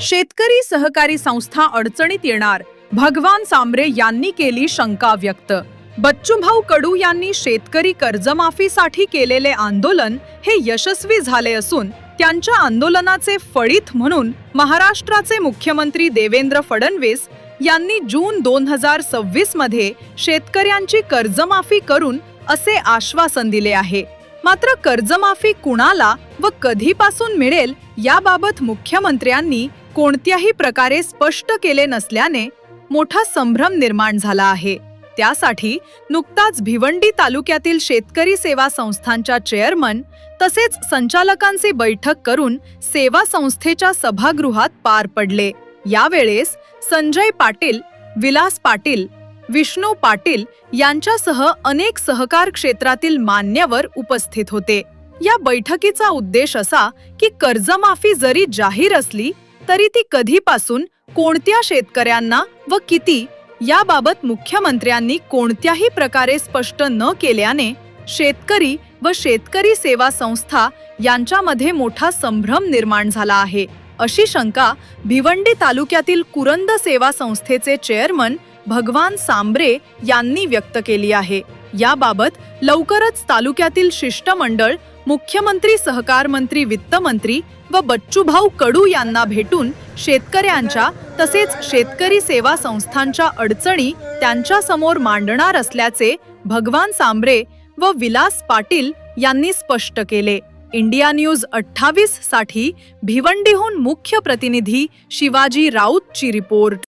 शेतकरी सहकारी संस्था अडचणीत येणार. भगवान सांबरे यांनी केली शंका व्यक्त. बच्चूभाऊ कडू यांनी शेतकरी कर्जमाफीसाठी केलेले आंदोलन हे यशस्वी झाले असून त्यांच्या आंदोलनाचे फळीत म्हणून महाराष्ट्राचे मुख्यमंत्री देवेंद्र फडणवीस यांनी जून दोन हजार सव्वीसमध्ये शेतकऱ्यांची कर्जमाफी करून असे आश्वासन दिले आहे. मात्र कर्जमाफी कुणाला व कधीपासून मिळेल याबाबत मुख्यमंत्र्यांनी कोणत्याही प्रकारे स्पष्ट केले नसल्याने मोठा संभ्रम निर्माण झाला आहे. त्यासाठी नुकताच भिवंडी तालुक्यातील शेतकरी सेवा संस्थांच्या चेअरमन तसेच संचालकांची बैठक करून सेवा संस्थेच्या सभागृहात पार पडले. यावेळेस संजय पाटील विलास पाटील विष्णू पाटील यांच्यासह अनेक सहकार क्षेत्रातील मान्यवर उपस्थित होते. या बैठकीचा उद्देश असा की कर्जमाफी जरी जाहीर असली तरी ती कधीपासून कोणत्या शेतकऱ्यांना व किती याबाबत मुख्यमंत्र्यांनी कोणत्याही प्रकारे स्पष्ट न केल्याने शेतकरी व शेतकरी सेवा संस्था यांच्यामध्ये मोठा संभ्रम निर्माण झाला आहे. अशी शंका भिवंडी तालुक्यातील कुरंद सेवा संस्थेचे चेअरमन भगवान सांबरे यांनी व्यक्त केली आहे. याबाबत लवकरच तालुक्यातील शिष्टमंडळ मुख्यमंत्री सहकार मंत्री वित्तमंत्री व बच्चूभाऊ कडू यांना भेटून शेतकऱ्यांच्या तसेच शेतकरी सेवा संस्थांच्या अडचणी त्यांच्यासमोर मांडणार असल्याचे भगवान सांबरे व विलास पाटील यांनी स्पष्ट केले. इंडिया न्यूज अठ्ठावीससाठी भिवंडीहून मुख्य प्रतिनिधी शिवाजी राऊतची रिपोर्ट.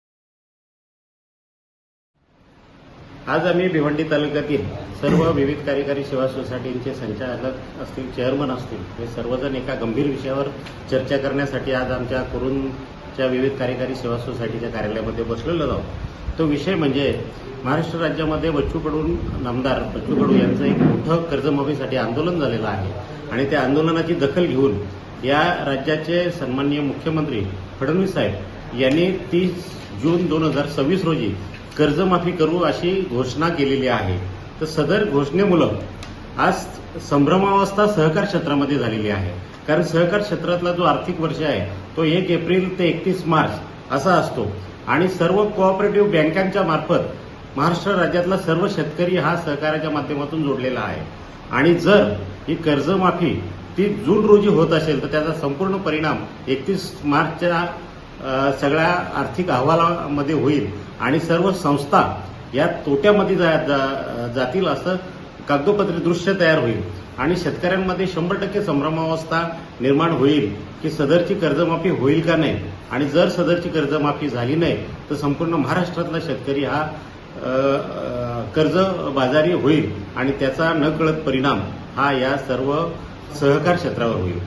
आज आम्ही भिवंडी तालुक्यातील सर्व विविध कार्यकारी सेवा सोसायटींचे संचालक असतील चेअरमन असतील हे सर्वजण एका गंभीर विषयावर चर्चा करण्यासाठी आज आमच्या कुरूंच्या विविध कार्यकारी सेवा सोसायटीच्या कार्यालयामध्ये बसलेलो आहोत. तो विषय म्हणजे महाराष्ट्र राज्यामध्ये बच्चू कडून नामदार बच्चू कडू यांचं एक मोठं कर्जमाफीसाठी आंदोलन झालेलं आहे आणि त्या आंदोलनाची दखल घेऊन या राज्याचे सन्माननीय मुख्यमंत्री फडणवीस साहेब यांनी तीस जून दोन हजार सव्वीस रोजी कर्जमाफी करू अशी घोषणा केलेली आहे. तर सदर घोषणेमुळं आज संभ्रमावस्था सहकार क्षेत्रामध्ये झालेली आहे. कारण सहकार क्षेत्रातला जो आर्थिक वर्ष आहे तो एक एप्रिल ते एकतीस मार्च असा असतो. आणि सर्व कोऑपरेटिव्ह बँकांच्या मार्फत महाराष्ट्र राज्यातला सर्व शेतकरी हा सहकार्याच्या माध्यमातून जोडलेला आहे. आणि जर ही कर्जमाफी ती जून रोजी होत असेल तर त्याचा संपूर्ण परिणाम एकतीस मार्चच्या सगळ्या आर्थिक अहवालामध्ये होईल आणि सर्व संस्था या तोट्यामध्ये जा, जा, जातील असं कागदोपत्री दृश्य तयार होईल. आणि शेतकऱ्यांमध्ये शंभर टक्के संभ्रमावस्था निर्माण होईल की सदरची कर्जमाफी होईल का नाही? आणि जर सदरची कर्जमाफी झाली नाही तर संपूर्ण महाराष्ट्रातला शेतकरी हा कर्ज बाजारी होईल आणि त्याचा नकळत परिणाम हा या सर्व सहकार क्षेत्रावर होईल.